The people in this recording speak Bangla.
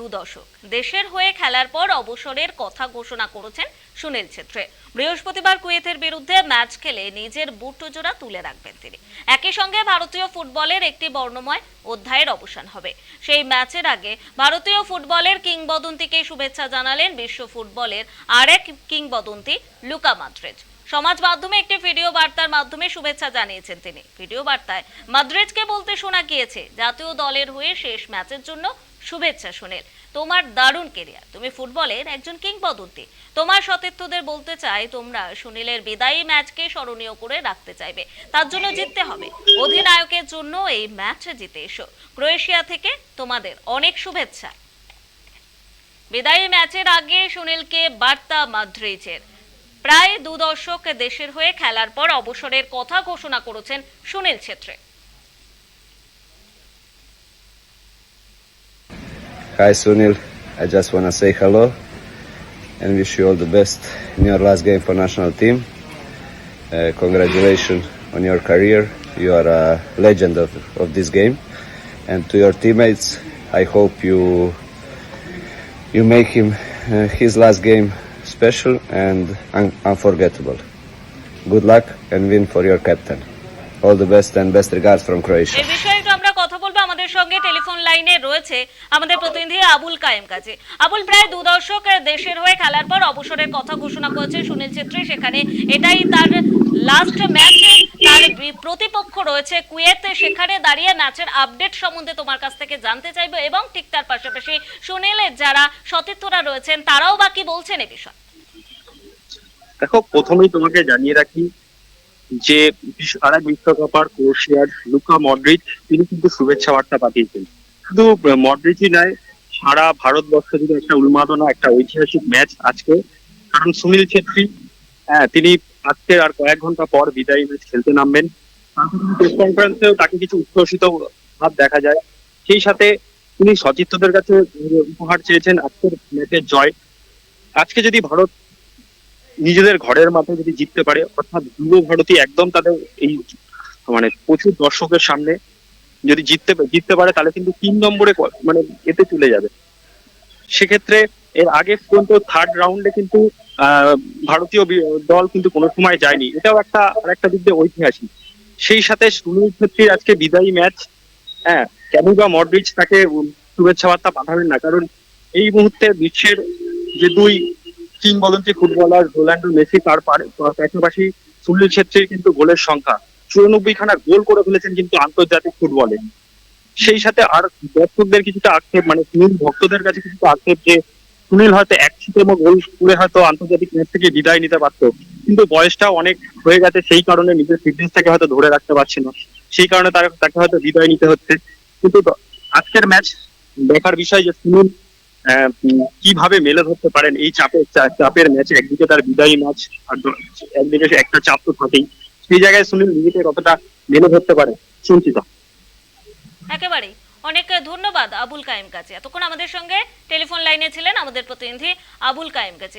দু দশক দেশের হয়ে খেলার পর অবসরের কথা ঘোষণা করেছেন সুনীল ছেত্রী। বৃহস্পতিবার কুয়েতের বিরুদ্ধে ম্যাচ খেলে নিজের বুট জোড়া তুলে রাখবেন তিনি। একই সঙ্গে ভারতীয় ফুটবলের একটি বর্ণময় অধ্যায়ের অবসান হবে। সেই ম্যাচের আগে ভারতীয় ফুটবলের কিংবদন্তিকে শুভেচ্ছা জানালেন বিশ্ব ফুটবলের আরেক কিংবদন্তি লুকা মাদ্রিজ সমাজ মাধ্যমে একটি ভিডিও বার্তার মাধ্যমে শুভেচ্ছা জানিয়েছেন তিনি। ভিডিও বার্তায় মাদ্রিজকে বলতে শোনা গিয়েছে, জাতীয় দলের হয়ে শেষ ম্যাচের জন্য শুভেচ্ছা সুনীল তোমার দারুণ কেরিয়ার তুমি ফুটবলের একজন কিংবদন্তি। তোমার সতীর্থদের বলতে চাই, তোমরা সুনীলের বিদায়ী ম্যাচকে স্মরণীয় করে রাখতে চাইবে। তার জন্য জিততে হবে। অধিনায়কের জন্য এই ম্যাচ জিতে এসো। ক্রোয়েশিয়া থেকে তোমাদের অনেক শুভেচ্ছা। বিদায়ী ম্যাচের আগে সুনীলকে বার্তা মাদ্রিজের প্রায় দু দশক দেশের হয়ে খেলার পর অবসরের কথা ঘোষণা করেছেন Sunil Chhetri Hi Sunil, I just want to say hello and wish you all the best in your last game for national team. Uh, congratulations on your career. You are a legend of, of this game. And to your teammates, I hope you you make him uh, his last game special and un- unforgettable. Good luck and win for your captain. All the best and best regards from Croatia. এই বিষয়ে আমরা কথা বলব আমাদের সঙ্গে টেলিফোন লাইনে রয়েছে আমাদের প্রতিনিধি আবুল কায়েম আবুল, প্রায় দু দশক দেশের হয়ে খেলার পর অবসরের কথা ঘোষণা করেছে সুনীল ছেত্রী সেখানে এটাই তার লাস্ট ম্যাচ তার প্রতিপক্ষ রয়েছে কুয়েত সেখানে দাঁড়িয়ে ম্যাচের আপডেট সম্বন্ধে তোমার কাছ থেকে জানতে চাইব এবং ঠিক তার পাশাপাশি সুনীলের যারা সতীর্থরা রয়েছেন, তারাও বা কি বলছেন এ বিষয়ে দেখো, প্রথমেই তোমাকে জানিয়ে রাখি যে এক বিশ্বকাপার ক্রোয়েশিয়ার লুকা মডরিচ, তিনি কিন্তু শুভেচ্ছা বার্তা পাঠিয়েছেন। শুধু মডরিচই নয়, সারা ভারতবর্ষ জুড়ে একটা উন্মাদনা, একটা ঐতিহাসিক ম্যাচ আজকে। কারণ সুনীল ছেত্রী হ্যাঁ তিনি আজকে আর কয়েক ঘণ্টা পর বিদায়ী ম্যাচ খেলতে নামবেন। প্রেস কনফারেন্সেও তাকে কিছু উচ্ছ্বসিত ভাব দেখা যায়। সেই সাথে তিনি সচিত্রদের কাছে উপহার চেয়েছেন আজকের ম্যাচের জয়। আজকে যদি ভারত নিজেদের ঘরের মাঠে যদি জিততে পারে, অর্থাৎ যুব ভারতী একদম তাদের এই মানে প্রচুর দর্শকের সামনে যদি জিততে জিততে পারে, তাহলে কিন্তু তিন নম্বরে মানে এতে চলে যাবে। সেক্ষেত্রে এর আগে পর্যন্ত থার্ড রাউন্ডে কিন্তু ভারতীয় দল কিন্তু কোনো সময় যায়নি। এটাও একটা, আরেকটা দিক দিয়ে ঐতিহাসিক। সেই সাথে সুনীল ছেত্রীর আজকে বিদায়ী ম্যাচ হ্যাঁ কেন বা মডরিচ তাকে শুভেচ্ছা বার্তা পাঠাবেন না, কারণ এই মুহূর্তে বিশ্বের যে দুই কিংবদন্তি ফুটবলার রোনাল্ডো, মেসি তার পাশাপাশি সুনীল ছেত্রীর কিন্তু গোলের সংখ্যা। চুরানব্বই খানা গোল করে ফেলেছেন কিন্তু আন্তর্জাতিক ফুটবলে। সেই সাথে আর দর্শকদের কিছুটা আক্ষেপ মানে সুনীল ভক্তদের কাছে কিছুটা আক্ষেপ যে সুনীল হয়তো একশোতম গোল করে হয়তো আন্তর্জাতিক ম্যাচ থেকে বিদায় নিতে পারতো। কিন্তু বয়সটা অনেক হয়ে গেছে, সেই কারণে নিজের ফিটনেসটাকে হয়তো ধরে রাখতে পারছে না। সেই কারণে তাকে হয়তো বিদায় নিতে হচ্ছে। কিন্তু আজকের ম্যাচ দেখার বিষয় যে সুনীল কীভাবে মেলে ধরতে পারেন এই চাপের চাপের ম্যাচে? একদিকে তার বিদায়ী ম্যাচ, আর একদিকে একটা চাপ তো থাকেই। সেই জায়গায় সুনীল নিজেকে কতটা মেলে ধরতে পারে? শুনছি তো। একেবারেই অনেক ধন্যবাদ আবুল কায়েম কাছে। এতক্ষণ আমাদের সঙ্গে টেলিফোন লাইনে ছিলেন আমাদের প্রতিনিধি আবুল কায়েম কাজী